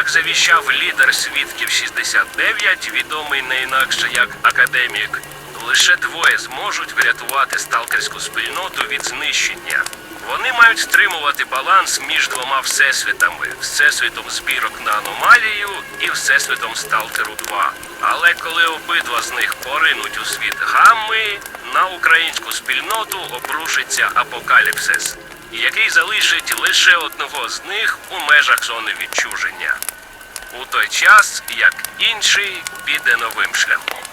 Як завіщав лідер свідків 69, відомий не інакше як академік, лише двоє зможуть врятувати сталкерську спільноту від знищення. Вони мають стримувати баланс між двома всесвітами: всесвітом збірок на аномалію і всесвітом Сталкеру 2. Але коли обидва з них поринуть у світ гамми, на українську спільноту обрушиться апокаліпсис, який залишить лише одного з них у межах зони відчуження. У той час як інший піде новим шляхом.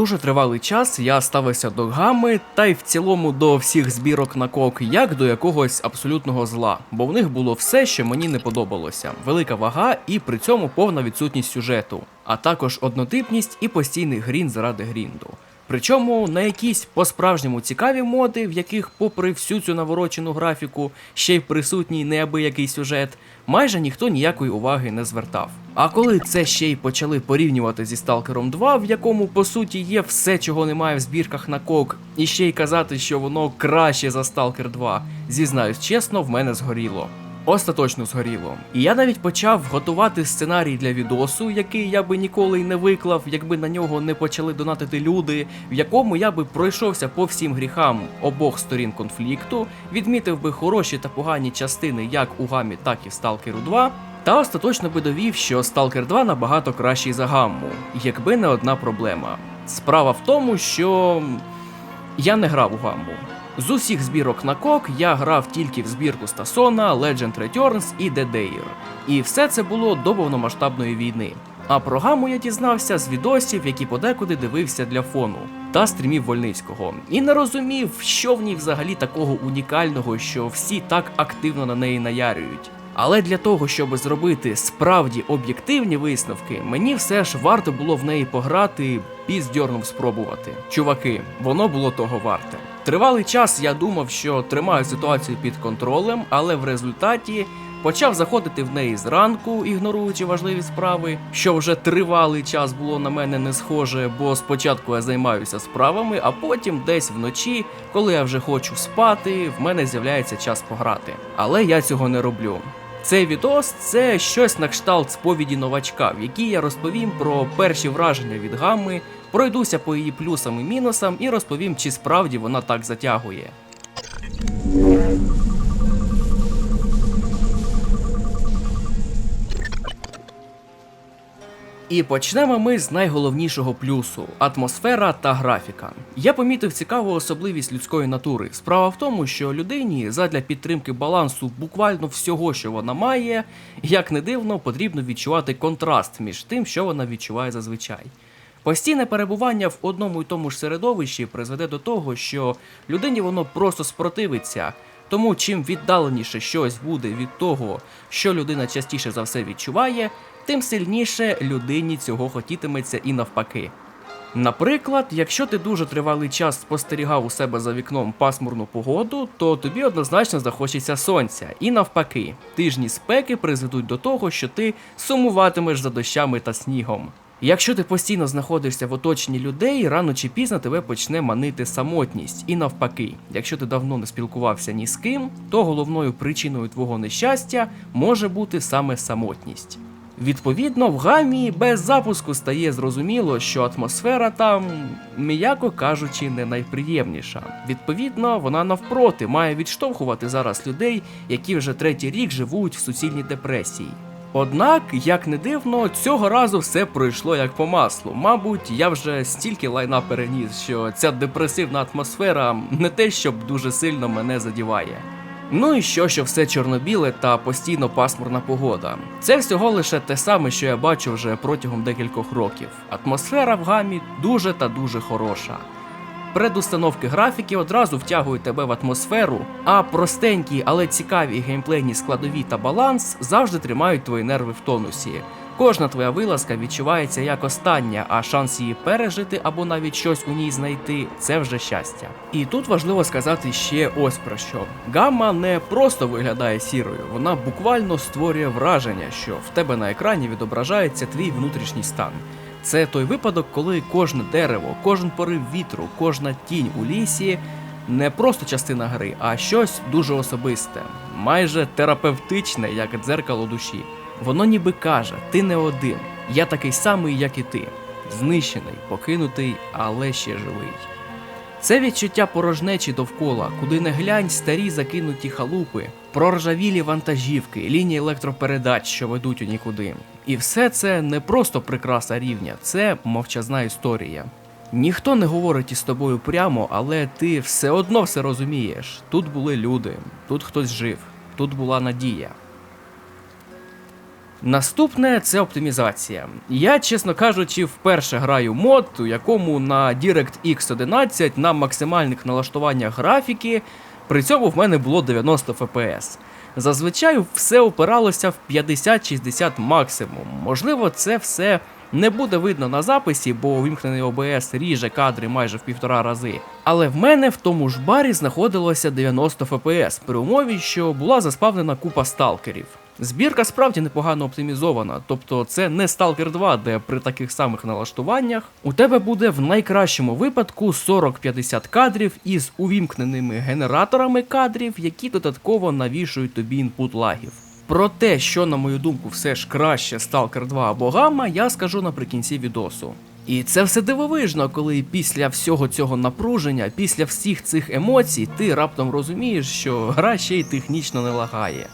Дуже тривалий час я ставився до гами та й в цілому до всіх збірок на кок як до якогось абсолютного зла, бо в них було все, що мені не подобалося: велика вага і при цьому повна відсутність сюжету, а також однотипність і постійний грін заради грінду. Причому на якісь по-справжньому цікаві моди, в яких, попри всю цю наворочену графіку, ще й присутній неабиякий сюжет, майже ніхто ніякої уваги не звертав. А коли це ще й почали порівнювати зі Stalker 2, в якому по суті є все, чого немає в збірках на кок, і ще й казати, що воно краще за Stalker 2, зізнаюсь чесно, в мене згоріло. Остаточно згоріло. І я навіть почав готувати сценарій для відосу, який я би ніколи й не виклав, якби на нього не почали донатити люди, в якому я би пройшовся по всім гріхам обох сторін конфлікту, відмітив би хороші та погані частини як у гамі, так і Сталкеру 2. Та остаточно би довів, що Stalker 2 набагато кращий за гамму, якби не одна проблема. Справа в тому, що я не грав у гамму. З усіх збірок на кок я грав тільки в збірку Стасона, Legend Returns і The Dare. І все це було до повномасштабної війни. А про гаму я дізнався з відосів, які подекуди дивився для фону, та стрімів Вольницького. І не розумів, що в ній взагалі такого унікального, що всі так активно на неї наярюють. Але для того, щоб зробити справді об'єктивні висновки, мені все ж варто було в неї пограти, піздьорном спробувати. Чуваки, воно було того варте. Тривалий час я думав, що тримаю ситуацію під контролем, але в результаті почав заходити в неї зранку, ігноруючи важливі справи, що вже тривалий час було на мене не схоже, бо спочатку я займаюся справами, а потім десь вночі, коли я вже хочу спати, в мене з'являється час пограти. Але я цього не роблю. Цей відос це щось на кшталт сповіді новачка, в якій я розповім про перші враження від гамми, пройдуся по її плюсам і мінусам і розповім, чи справді вона так затягує. І почнемо ми з найголовнішого плюсу атмосфера та графіка. Я помітив цікаву особливість людської натури. Справа в тому, що людині задля підтримки балансу буквально всього, що вона має, як не дивно, потрібно відчувати контраст між тим, що вона відчуває зазвичай. Постійне перебування в одному й тому ж середовищі призведе до того, що людині воно просто спротивиться. Тому чим віддаленіше щось буде від того, що людина частіше за все відчуває, тим сильніше людині цього хотітиметься і навпаки. Наприклад, якщо ти дуже тривалий час спостерігав у себе за вікном пасмурну погоду, то тобі однозначно захочеться сонця, і навпаки, тижні спеки призведуть до того, що ти сумуватимеш за дощами та снігом. Якщо ти постійно знаходишся в оточенні людей, рано чи пізно тебе почне манити самотність. І навпаки, якщо ти давно не спілкувався ні з ким, то головною причиною твого нещастя може бути саме самотність. Відповідно, в гамі без запуску стає зрозуміло, що атмосфера там, м'яко кажучи, не найприємніша. Відповідно, вона навпроти має відштовхувати зараз людей, які вже третій рік живуть в суцільній депресії. Однак, як не дивно, цього разу все пройшло як по маслу. Мабуть, я вже стільки лайна переніс, що ця депресивна атмосфера не те, щоб дуже сильно мене задіває. Ну і що, що все чорно-біле та постійно пасмурна погода. Це всього лише те саме, що я бачу вже протягом декількох років. Атмосфера в гамі дуже та дуже хороша. Предустановки графіки одразу втягують тебе в атмосферу, а простенькі, але цікаві геймплейні складові та баланс завжди тримають твої нерви в тонусі. Кожна твоя вилазка відчувається як остання, а шанс її пережити або навіть щось у ній знайти це вже щастя. І тут важливо сказати ще ось про що. Гамма не просто виглядає сірою, вона буквально створює враження, що в тебе на екрані відображається твій внутрішній стан. Це той випадок, коли кожне дерево, кожен порив вітру, кожна тінь у лісі не просто частина гри, а щось дуже особисте, майже терапевтичне, як дзеркало душі. Воно ніби каже: ти не один, я такий самий, як і ти, знищений, покинутий, але ще живий. Це відчуття порожнечі довкола, куди не глянь старі закинуті халупи, проржавілі вантажівки, лінії електропередач, що ведуть у нікуди. І все це не просто прикраса рівня, це мовчазна історія. Ніхто не говорить із тобою прямо, але ти все одно все розумієш. Тут були люди, тут хтось жив, тут була надія. Наступне це оптимізація. Я, чесно кажучи, вперше граю мод, у якому на DirectX 11 на максимальних налаштуваннях графіки, при цьому в мене було 90 FPS. Зазвичай все опиралося в 50-60 максимум. Можливо, це все не буде видно на записі, бо увімкнений OBS ріже кадри майже в півтора рази. Але в мене в тому ж барі знаходилося 90 FPS при умові, що була заспавнена купа сталкерів. Збірка справді непогано оптимізована, тобто це не Stalker 2, де при таких самих налаштуваннях у тебе буде в найкращому випадку 40-50 кадрів із увімкненими генераторами кадрів, які додатково навішують тобі інпут лагів. Про те, що, на мою думку, все ж краще Stalker 2 або Gamma, я скажу наприкінці відосу. І це все дивовижно, коли після всього цього напруження, після всіх цих емоцій, ти раптом розумієш, що гра ще й технічно не лагає.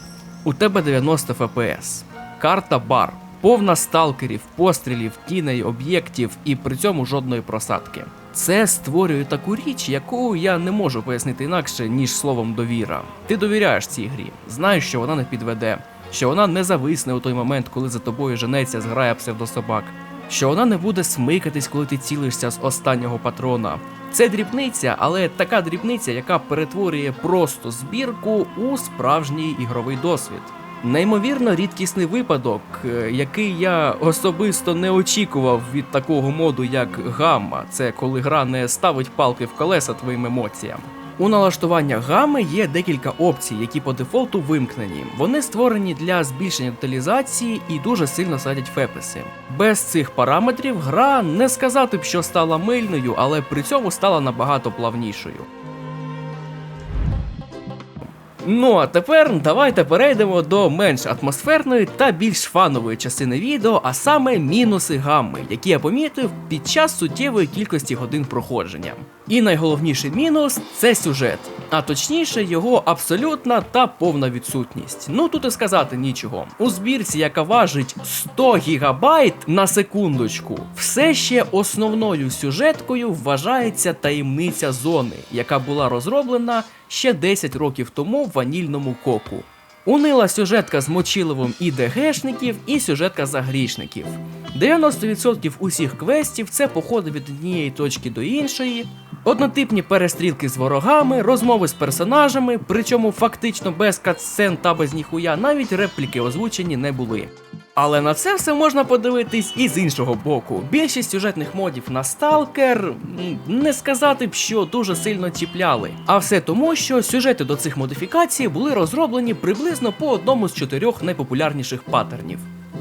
У тебе 90 FPS, карта бар, повна сталкерів, пострілів, тіней, об'єктів і при цьому жодної просадки. Це створює таку річ, яку я не можу пояснити інакше, ніж словом довіра. Ти довіряєш цій грі, знаєш, що вона не підведе, що вона не зависне у той момент, коли за тобою женеться зграя псевдособак, що вона не буде смикатись, коли ти цілишся з останнього патрона. Це дрібниця, але така дрібниця, яка перетворює просто збірку у справжній ігровий досвід. Неймовірно рідкісний випадок, е, який я особисто не очікував від такого моду, як гамма. Це коли гра не ставить палки в колеса твоїм емоціям. У налаштуваннях гами є декілька опцій, які по дефолту вимкнені. Вони створені для збільшення деталізації і дуже сильно садять феписи. Без цих параметрів гра не сказати б, що стала мильною, але при цьому стала набагато плавнішою. Ну а тепер давайте перейдемо до менш атмосферної та більш фанової частини відео, а саме мінуси гамми, які я помітив під час суттєвої кількості годин проходження. І найголовніший мінус це сюжет, а точніше його абсолютна та повна відсутність. Ну тут і сказати нічого. У збірці, яка важить 100 гігабайт на секундочку, все ще основною сюжеткою вважається таємниця зони, яка була розроблена ще 10 років тому в ванільному коку. Унила сюжетка з мочиливом і ДГшників, і сюжетка за грішників. 90% усіх квестів це походи від однієї точки до іншої, однотипні перестрілки з ворогами, розмови з персонажами, причому фактично без катсцен та без ніхуя навіть репліки озвучені не були. Але на це все можна подивитись і з іншого боку. Більшість сюжетних модів на Stalker не сказати б, що дуже сильно чіпляли. А все тому, що сюжети до цих модифікацій були розроблені приблизно по одному з чотирьох найпопулярніших паттернів.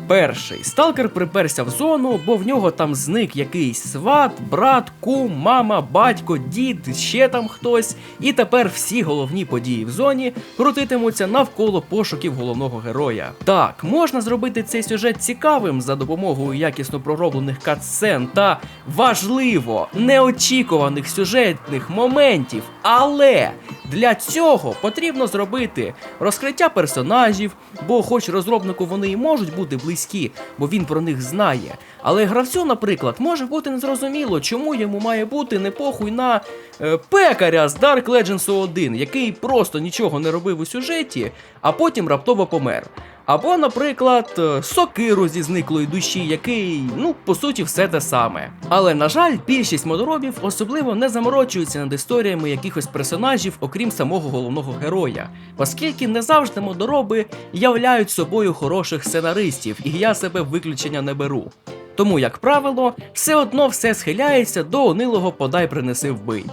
Перший сталкер приперся в зону, бо в нього там зник якийсь сват, брат, кум, мама, батько, дід, ще там хтось. І тепер всі головні події в зоні крутитимуться навколо пошуків головного героя. Так, можна зробити цей сюжет цікавим за допомогою якісно пророблених катсцен та важливо неочікуваних сюжетних моментів, але для цього потрібно зробити розкриття персонажів, бо, хоч розробнику вони і можуть бути близькі, бо він про них знає. Але гравцю, наприклад, може бути незрозуміло, чому йому має бути не похуй на пекаря з Dark Legends 1, який просто нічого не робив у сюжеті, а потім раптово помер. Або, наприклад, е, сокиру зі зниклої душі, який, ну, по суті, все те саме. Але на жаль, більшість модоробів особливо не заморочуються над історіями якихось персонажів, окрім самого головного героя, оскільки не завжди модороби являють собою хороших сценаристів, і я себе виключення не беру. Тому, як правило, все одно все схиляється до онилого подай принеси вбий.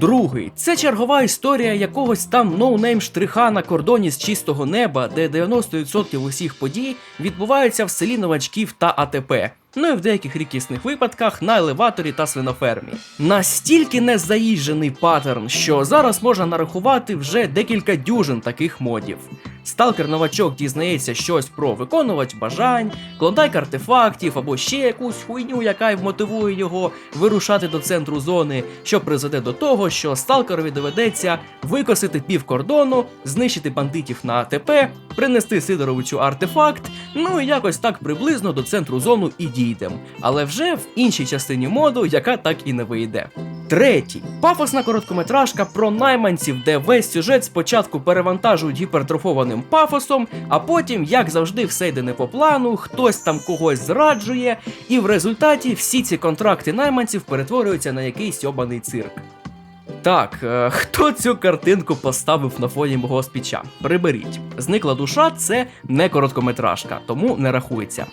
Другий це чергова історія якогось там ноунейм штриха на кордоні з чистого неба, де 90% усіх подій відбуваються в селі новачків та АТП. Ну і в деяких рідкісних випадках на елеваторі та свинофермі. Настільки незаїжджений паттерн, що зараз можна нарахувати вже декілька дюжин таких модів. Сталкер новачок дізнається щось про виконувач бажань, клондайк артефактів або ще якусь хуйню, яка й вмотивує його вирушати до центру зони, що призведе до того, що сталкерові доведеться викосити пів кордону, знищити бандитів на АТП, принести Сидоровичу артефакт, ну і якось так приблизно до центру зону і дійдем. Але вже в іншій частині моду, яка так і не вийде. Третій пафосна короткометражка про найманців, де весь сюжет спочатку перевантажують гіпертрофованим пафосом, а потім, як завжди, все йде не по плану, хтось там когось зраджує, і в результаті всі ці контракти найманців перетворюються на якийсь йобаний цирк. Так, е, хто цю картинку поставив на фоні мого спіча? Приберіть. Зникла душа це не короткометражка, тому не рахується.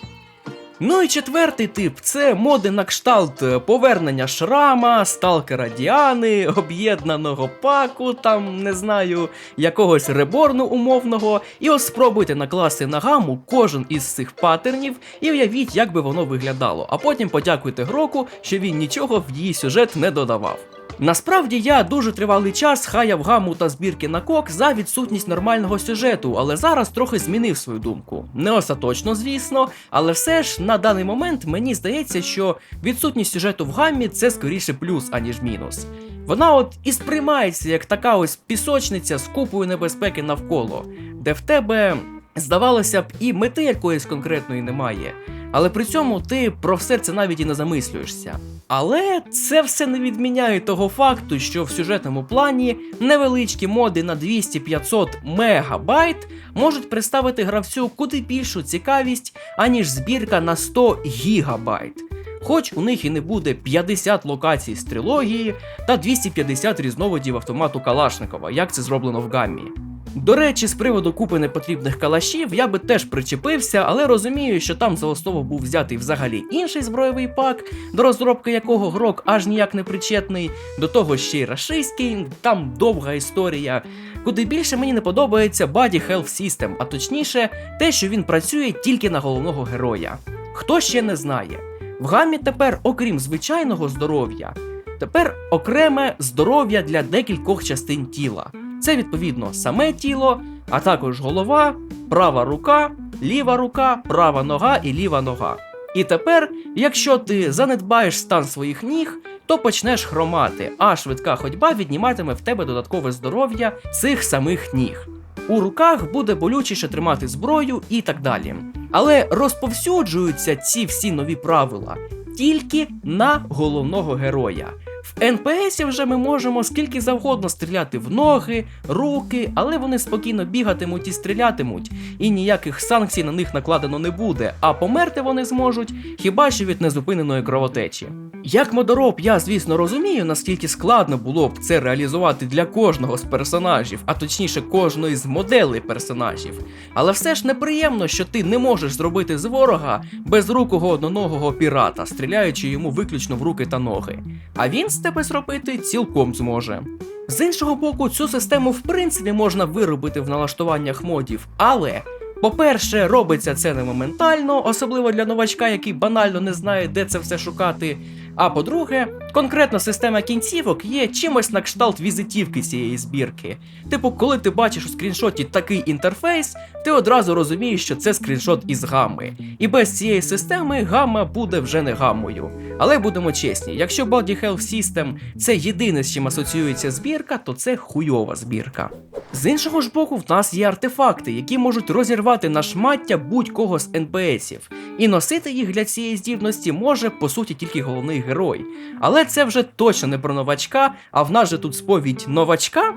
Ну і четвертий тип це моди на кшталт е, повернення шрама, сталкера Діани, об'єднаного паку, там не знаю, якогось реборну умовного. І ось спробуйте накласти на гаму кожен із цих паттернів і уявіть, як би воно виглядало. А потім подякуйте Гроку, що він нічого в її сюжет не додавав. Насправді я дуже тривалий час хаяв гаму та збірки на кок за відсутність нормального сюжету, але зараз трохи змінив свою думку. Не остаточно, звісно, але все ж на даний момент мені здається, що відсутність сюжету в гаммі це скоріше плюс, аніж мінус. Вона от і сприймається як така ось пісочниця з купою небезпеки навколо, де в тебе, здавалося б, і мети якоїсь конкретної немає. Але при цьому ти про все це навіть і не замислюєшся. Але це все не відміняє того факту, що в сюжетному плані невеличкі моди на 200-500 мегабайт можуть представити гравцю куди більшу цікавість, аніж збірка на 100 гігабайт. Хоч у них і не буде 50 локацій з трилогії та 250 різновидів автомату Калашникова, як це зроблено в гаммі. До речі, з приводу купи непотрібних калашів я би теж причепився, але розумію, що там за основу був взятий взагалі інший збройовий пак, до розробки якого грок аж ніяк не причетний, до того ще й рашистський, там довга історія. Куди більше мені не подобається Body Health System, а точніше, те, що він працює тільки на головного героя. Хто ще не знає, в гамі тепер, окрім звичайного здоров'я, тепер окреме здоров'я для декількох частин тіла. Це відповідно саме тіло, а також голова, права рука, ліва рука, права нога і ліва нога. І тепер, якщо ти занедбаєш стан своїх ніг, то почнеш хромати, а швидка ходьба відніматиме в тебе додаткове здоров'я цих самих ніг. У руках буде болючіше тримати зброю і так далі. Але розповсюджуються ці всі нові правила тільки на головного героя. В НПСі вже ми можемо скільки завгодно стріляти в ноги, руки, але вони спокійно бігатимуть і стрілятимуть, і ніяких санкцій на них накладено не буде, а померти вони зможуть хіба що від незупиненої кровотечі. Як модороб, я звісно розумію, наскільки складно було б це реалізувати для кожного з персонажів, а точніше кожної з моделей персонажів. Але все ж неприємно, що ти не можеш зробити з ворога безрукого одноногого пірата, стріляючи йому виключно в руки та ноги. А він з тебе зробити цілком зможе. З іншого боку, цю систему в принципі можна виробити в налаштуваннях модів, але. По-перше, робиться це не моментально, особливо для новачка, який банально не знає, де це все шукати. А по-друге, конкретна система кінцівок є чимось на кшталт візитівки цієї збірки. Типу, коли ти бачиш у скріншоті такий інтерфейс, ти одразу розумієш, що це скріншот із гамми. І без цієї системи гамма буде вже не гаммою. Але будемо чесні, якщо Body Health System це єдине, з чим асоціюється збірка, то це хуйова збірка. З іншого ж боку, в нас є артефакти, які можуть розірвати на шмаття будь-кого з НПСів, і носити їх для цієї здібності може по суті тільки головний герой. Але це вже точно не про новачка, а в нас же тут сповідь новачка.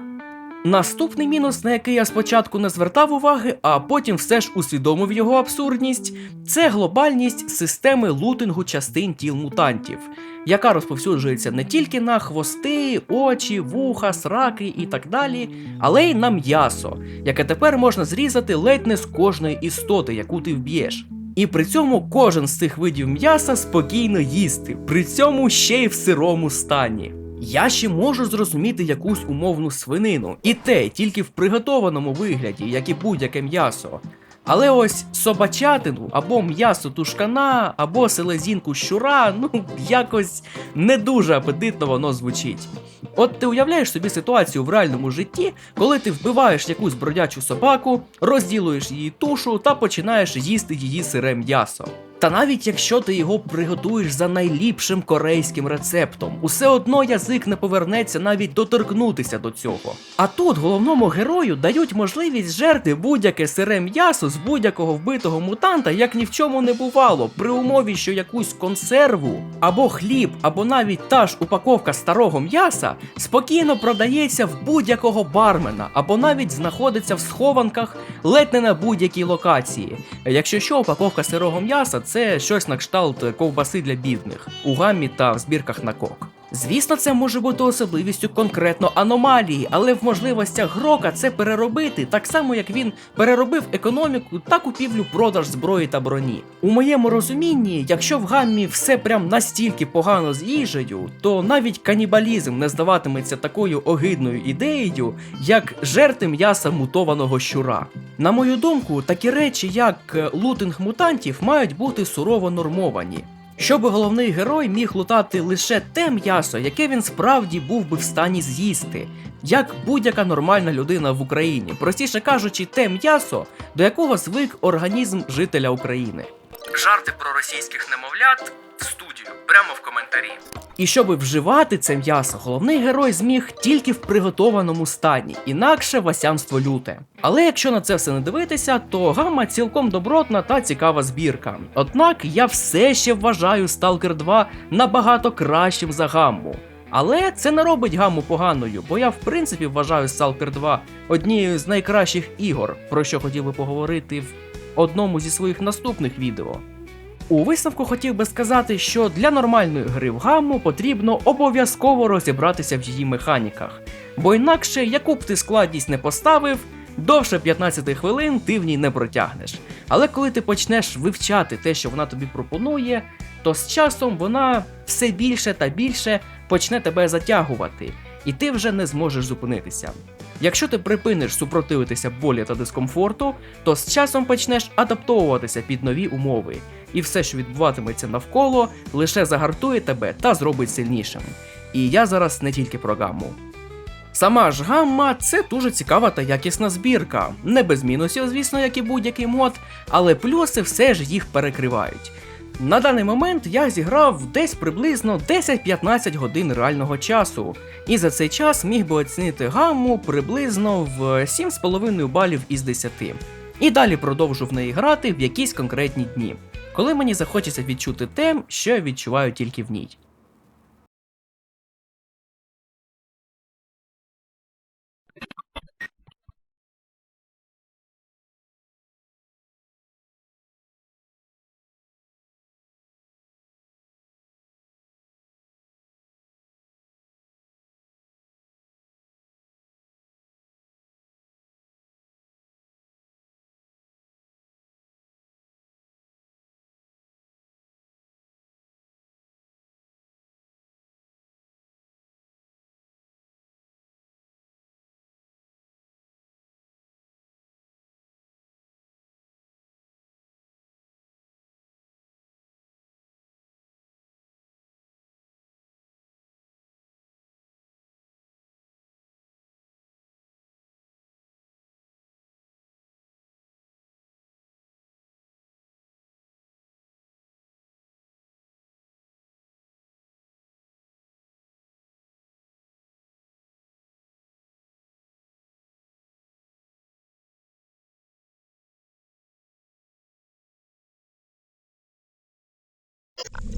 Наступний мінус, на який я спочатку не звертав уваги, а потім все ж усвідомив його абсурдність, це глобальність системи лутингу частин тіл мутантів, яка розповсюджується не тільки на хвости, очі, вуха, сраки і так далі, але й на м'ясо, яке тепер можна зрізати ледь не з кожної істоти, яку ти вб'єш. І при цьому кожен з цих видів м'яса спокійно їсти, при цьому ще й в сирому стані. Я ще можу зрозуміти якусь умовну свинину, і те тільки в приготованому вигляді, як і будь-яке м'ясо. Але ось собачатину або м'ясо тушкана, або селезінку щура, ну якось не дуже апетитно воно звучить. От ти уявляєш собі ситуацію в реальному житті, коли ти вбиваєш якусь бродячу собаку, розділуєш її тушу та починаєш їсти її сире м'ясо. Та навіть якщо ти його приготуєш за найліпшим корейським рецептом, усе одно язик не повернеться навіть доторкнутися до цього. А тут головному герою дають можливість жерти будь-яке сире м'ясо з будь-якого вбитого мутанта, як ні в чому не бувало, при умові, що якусь консерву або хліб, або навіть та ж упаковка старого м'яса спокійно продається в будь-якого бармена, або навіть знаходиться в схованках ледь не на будь-якій локації. Якщо що, упаковка сирого м'яса це щось на кшталт ковбаси для бідних у гамі та в збірках на кок. Звісно, це може бути особливістю конкретно аномалії, але в можливостях Грока це переробити, так само як він переробив економіку та купівлю-продаж зброї та броні. У моєму розумінні, якщо в гаммі все прям настільки погано з їжею, то навіть канібалізм не здаватиметься такою огидною ідеєю, як жерти м'яса мутованого щура. На мою думку, такі речі, як е, лутинг мутантів, мають бути сурово нормовані. Щоб головний герой міг лутати лише те м'ясо, яке він справді був би в стані з'їсти, як будь-яка нормальна людина в Україні, простіше кажучи, те м'ясо, до якого звик організм жителя України. Жарти про російських немовлят в студію, прямо в коментарі. І щоб вживати це м'ясо, головний герой зміг тільки в приготованому стані, інакше васянство люте. Але якщо на це все не дивитися, то гамма цілком добротна та цікава збірка. Однак я все ще вважаю Stalker 2 набагато кращим за гамму. Але це не робить гамму поганою, бо я в принципі вважаю Stalker 2 однією з найкращих ігор, про що хотів би поговорити в одному зі своїх наступних відео. У висновку хотів би сказати, що для нормальної гри в гамму потрібно обов'язково розібратися в її механіках, бо інакше, яку б ти складність не поставив, довше 15 хвилин ти в ній не протягнеш. Але коли ти почнеш вивчати те, що вона тобі пропонує, то з часом вона все більше та більше почне тебе затягувати, і ти вже не зможеш зупинитися. Якщо ти припиниш супротивитися болі та дискомфорту, то з часом почнеш адаптовуватися під нові умови, і все, що відбуватиметься навколо, лише загартує тебе та зробить сильнішим. І я зараз не тільки про гамму. Сама ж гамма це дуже цікава та якісна збірка. Не без мінусів, звісно, як і будь-який мод, але плюси все ж їх перекривають. На даний момент я зіграв десь приблизно 10-15 годин реального часу, і за цей час міг би оцінити гамму приблизно в 7,5 балів із 10. І далі продовжу в неї грати в якісь конкретні дні, коли мені захочеться відчути те, що я відчуваю тільки в ній. you